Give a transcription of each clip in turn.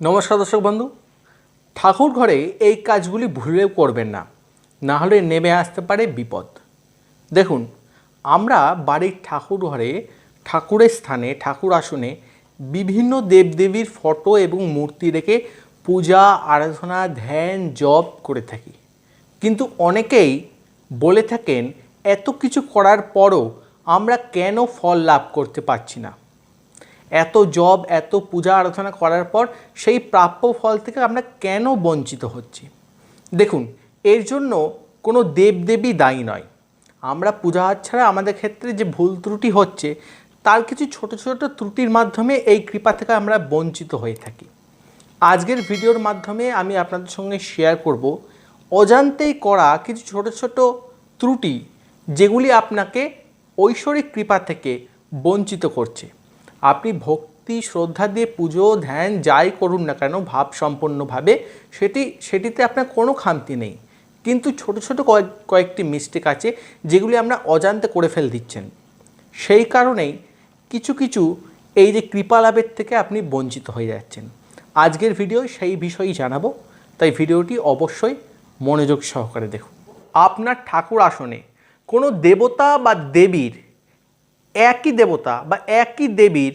নমস্কার দর্শক বন্ধু। ঠাকুর ঘরে এই কাজগুলি ভুলেও করবেন না না হলে নেমে আসতে পারে বিপদ। দেখুন, আমরা বাড়ির ঠাকুর ঘরে ঠাকুরের স্থানে, ঠাকুর আসনে বিভিন্ন দেবদেবীর ফটো এবং মূর্তি রেখে পূজা, আরাধনা, ধ্যান, জপ করে থাকি। কিন্তু অনেকেই বলে থাকেন, এত কিছু করার পরও আমরা কেন ফল লাভ করতে পারছি না? এত জব, এত পূজা আরাধনা করার পর সেই প্রাপ্য ফল থেকে আমরা কেন বঞ্চিত হচ্ছি? দেখুন, এর জন্য কোনো দেবদেবী দায়ী নয়। আমরা পূজা ছাড়া আমাদের ক্ষেত্রে যে ভুল ত্রুটি হচ্ছে, তার কিছু ছোট ছোট ত্রুটির মাধ্যমে এই কৃপা থেকে আমরা বঞ্চিত হয়ে থাকি। আজকের ভিডিওর মাধ্যমে আমি আপনাদের সঙ্গে শেয়ার করব অজান্তেই করা কিছু ছোট ছোট ত্রুটি, যেগুলি আপনাকে ঐশ্বরিক কৃপা থেকে বঞ্চিত করছে। আপনি ভক্তি, শ্রদ্ধা দিয়ে পুজো, ধ্যান যাই করুন না কেন, ভাব সম্পন্নভাবে সেটি, সেটিতে আপনার কোনো খামতি নেই। কিন্তু ছোট ছোট কয়েক, কয়েকটি মিস্টেক আছে যেগুলি আমরা অজান্তে করে ফেল দিচ্ছেন। সেই কারণেই কিছু কিছু এই যে কৃপা লাভের থেকে আপনি বঞ্চিত হয়ে যাচ্ছেন। আজকের ভিডিও সেই বিষয়ই জানাব। তাই ভিডিওটি অবশ্যই মনোযোগ সহকারে দেখুন। আপনার ঠাকুর আসনে কোনো দেবতা বা দেবীর একই দেবতা বা একই দেবীর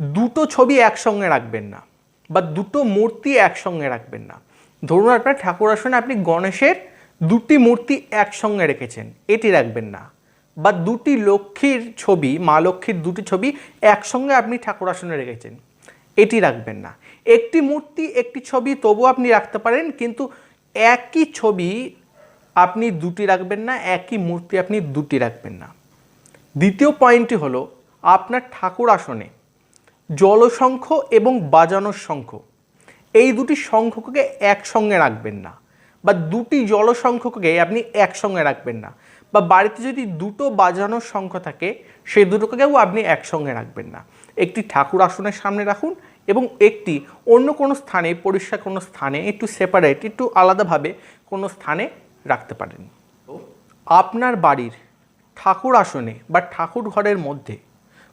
দুটো ছবি একসঙ্গে রাখবেন না বা দুটো মূর্তি একসঙ্গে রাখবেন না। ধরুন আপনার ঠাকুর আসনে আপনি গণেশের দুটি মূর্তি একসঙ্গে রেখেছেন, এটি রাখবেন না। বা দুটি লক্ষ্মীর ছবি, মা লক্ষ্মীর দুটি ছবি একসঙ্গে আপনি ঠাকুর আসনে রেখেছেন, এটি রাখবেন না। একটি মূর্তি, একটি ছবি তবু আপনি রাখতে পারেন, কিন্তু একই ছবি আপনি দুটি রাখবেন না, একই মূর্তি আপনি দুটি রাখবেন না। দ্বিতীয় পয়েন্টটি হলো আপনার ঠাকুর আসনে জলশঙ্খ এবং বাজানোর শঙ্খ এই দুটি শঙ্খকে একসঙ্গে রাখবেন না বা দুটি জলশঙ্খকে আপনি একসঙ্গে রাখবেন না বা বাড়িতে যদি দুটো বাজানোর শঙ্খ থাকে, সেই দুটোকেও আপনি একসঙ্গে রাখবেন না। একটি ঠাকুর আসনের সামনে রাখুন এবং একটি অন্য কোনো স্থানে, পরিষ্কার কোনো স্থানে, একটু সেপারেট একটু আলাদাভাবে কোনো স্থানে রাখতে পারেন। আপনার বাড়ির ঠাকুর আসনে বা ঠাকুর ঘরের মধ্যে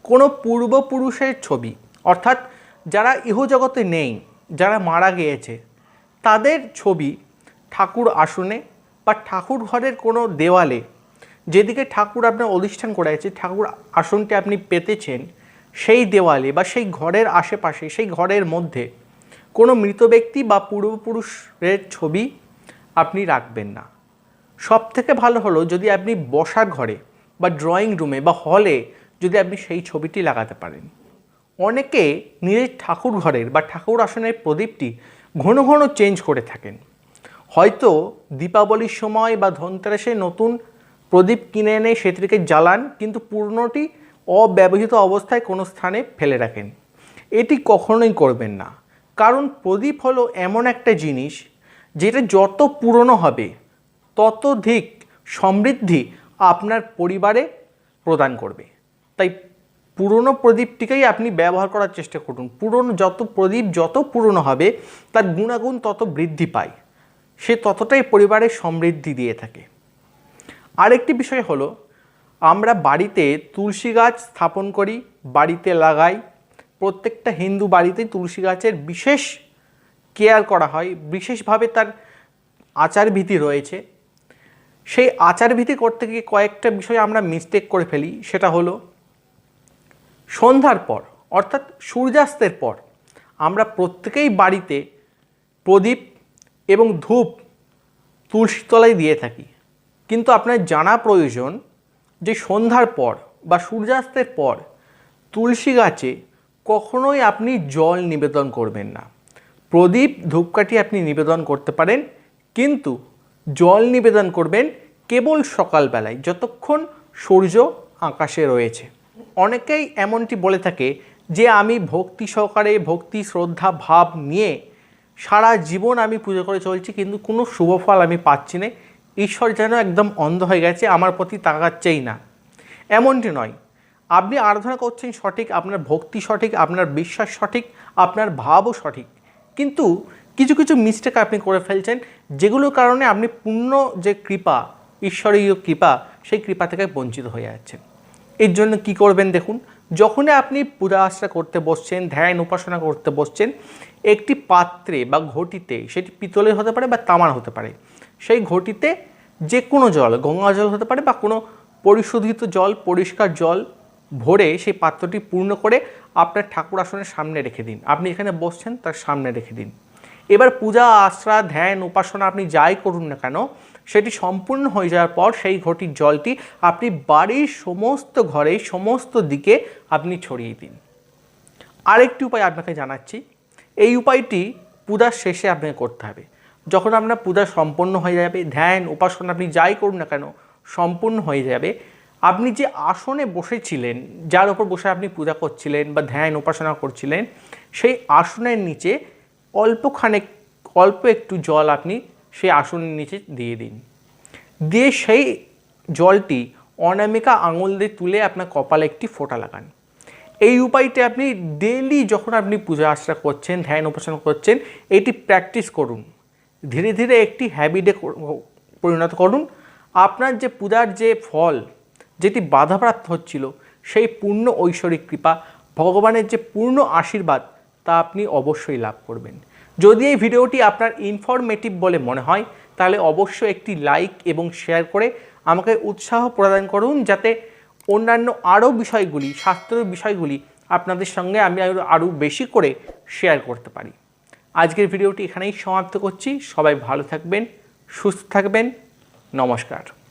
কোনো পূর্বপুরুষের ছবি, অর্থাৎ যারা ইহজগতে নেই, যারা মারা গিয়েছে, তাদের ছবি ঠাকুর আসনে বা ঠাকুর ঘরের কোনো দেওয়ালে যেদিকে ঠাকুর আপনার অধিষ্ঠান করে ঠাকুর আসনটি আপনি পেতেছেন, সেই দেওয়ালে বা সেই ঘরের আশেপাশে, সেই ঘরের মধ্যে কোনো মৃত ব্যক্তি বা পূর্বপুরুষের ছবি আপনি রাখবেন না। সব থেকে ভালো হলো যদি আপনি বসার ঘরে বা ড্রয়িং রুমে বা হলে যদি আপনি সেই ছবিটি লাগাতে পারেন। অনেকে নিজের ঠাকুর ঘরের বা ঠাকুর আসনের প্রদীপটি ঘন ঘন চেঞ্জ করে থাকেন। হয়তো দীপাবলির সময় বা ধনতেরাসে নতুন প্রদীপ কিনে এনে সেটিকে জ্বালান, কিন্তু পুরনোটি অব্যবহৃত অবস্থায় কোনো স্থানে ফেলে রাখেন। এটি কখনোই করবেন না। কারণ প্রদীপ হলো এমন একটা জিনিস যেটা যত পুরনো হবে ততধিক সমৃদ্ধি আপনার পরিবারে প্রদান করবে। তাই পুরনো প্রদীপটিকেই আপনি ব্যবহার করার চেষ্টা করুন। পুরনো যত প্রদীপ, যত পুরনো হবে, তার গুণাগুণ তত বৃদ্ধি পায়। সে ততটাই পরিবারের সমৃদ্ধি দিয়ে থাকে। আরেকটি বিষয় হলো, আমরা বাড়িতে তুলসী গাছ স্থাপন করি, বাড়িতে লাগাই। প্রত্যেকটা হিন্দু বাড়িতেই তুলসী গাছের বিশেষ কেয়ার করা হয়। বিশেষভাবে তার আচারবিধি রয়েছে। সেই আচারবিধি করতে গিয়ে কয়েকটা বিষয় আমরা মিস্টেক করে ফেলি, সেটা হলো সন্ধ্যার পর, অর্থাৎ সূর্যাস্তের পর, আমরা প্রত্যেকেই বাড়িতে প্রদীপ এবং ধূপ তুলসী তলায় দিয়ে থাকি। কিন্তু আপনার জানা প্রয়োজন যে সন্ধ্যার পর বা সূর্যাস্তের পর তুলসী গাছে কখনোই আপনি জল নিবেদন করবেন না। প্রদীপ, ধূপকাঠি আপনি নিবেদন করতে পারেন, কিন্তু জল নিবেদন করবেন কেবল সকালবেলায়, যতক্ষণ সূর্য আকাশে রয়েছে। অনেকেই এমনটি বলে থাকে যে, আমি ভক্তি সহকারে, ভক্তি, শ্রদ্ধা, ভাব নিয়ে সারা জীবন আমি পুজো করে চলছি, কিন্তু কোনো শুভ ফল আমি পাচ্ছি না। ঈশ্বর যেন একদম অন্ধ হয়ে গেছে, আমার প্রতি তাকাচ্ছেই না। এমনটি নয়। আপনি আরাধনা করছেন সঠিক, আপনার ভক্তি সঠিক, আপনার বিশ্বাস সঠিক, আপনার ভাবও সঠিক। কিন্তু কিছু কিছু মিস্টেক আপনি করে ফেলছেন, যেগুলোর কারণে আপনি পূর্ণ যে কৃপা, ঈশ্বরীয় কৃপা, সেই কৃপা থেকে বঞ্চিত হয়ে যাচ্ছেন। এর জন্য কি করবেন দেখুন, যখনই আপনি পূজা আশ্রা করতে বসছেন, ধ্যান উপাসনা করতে বসছেন, একটি পাত্রে বা ঘটিতে, সেটি পিতলের হতে পারে বা তামার হতে পারে, সেই ঘটিতে যে কোনো জল, গঙ্গা জল হতে পারে বা কোনো পরিশোধিত জল, পরিষ্কার জল ভরে সেই পাত্রটি পূর্ণ করে আপনার ঠাকুর আসনের সামনে রেখে দিন। আপনি এখানে বসছেন, তার সামনে রেখে দিন। এবার পূজা, আশ্রা, ধ্যান, উপাসনা আপনি যাই করুন না কেন, সেটি সম্পূর্ণ হয়ে যাওয়ার পর সেই ঘটির জলটি আপনি বাড়ির সমস্ত ঘরে সমস্ত দিকে আপনি ছড়িয়ে দিন। আরেকটি উপায় আপনাকে জানাচ্ছি, এই উপায়টি পূজার শেষে আপনাকে করতে হবে। যখন আপনার পূজা সম্পন্ন হয়ে যাবে, ধ্যান, উপাসনা আপনি যাই করুন না কেন, সম্পূর্ণ হয়ে যাবে। আপনি যে আসনে বসেছিলেন, যার উপর বসে আপনি পূজা করছিলেন বা ধ্যান, উপাসনা করছিলেন, সেই আসনের নিচে অল্পখানেক, অল্প একটু জল আপনি সেই আসনের নিচে দিয়ে দিন। দিয়ে সেই জলটি অনামিকা আঙুল দিয়ে তুলে আপনার কপালে একটি ফোঁটা লাগান। এই উপায়টি আপনি ডেলি যখন আপনি পূজা আশ্রা করছেন, ধ্যান উপাসনা করছেন, এটি প্র্যাকটিস করুন। ধীরে ধীরে একটি হ্যাবিটে পরিণত করুন। আপনার যে পূজার যে ফল, যেটি বাধাপ্রাপ্ত হচ্ছিল, সেই পূর্ণ ঐশ্বরিক কৃপা, ভগবানের যে পূর্ণ আশীর্বাদ তা আপনি অবশ্যই লাভ করবেন। যদি এই ভিডিওটি আপনার ইনফরমেটিভ বলে মনে হয়, তাহলে অবশ্যই একটি লাইক এবং শেয়ার করে আমাকে উৎসাহ প্রদান করুন যাতে অন্যান্য আরও বিষয়গুলি শাস্ত্রের বিষয়গুলি আপনাদের সঙ্গে আমি আরও বেশি করে শেয়ার করতে পারি। আজকের ভিডিওটি এখানেই সমাপ্ত করছি। সবাই ভালো থাকবেন, সুস্থ থাকবেন। নমস্কার।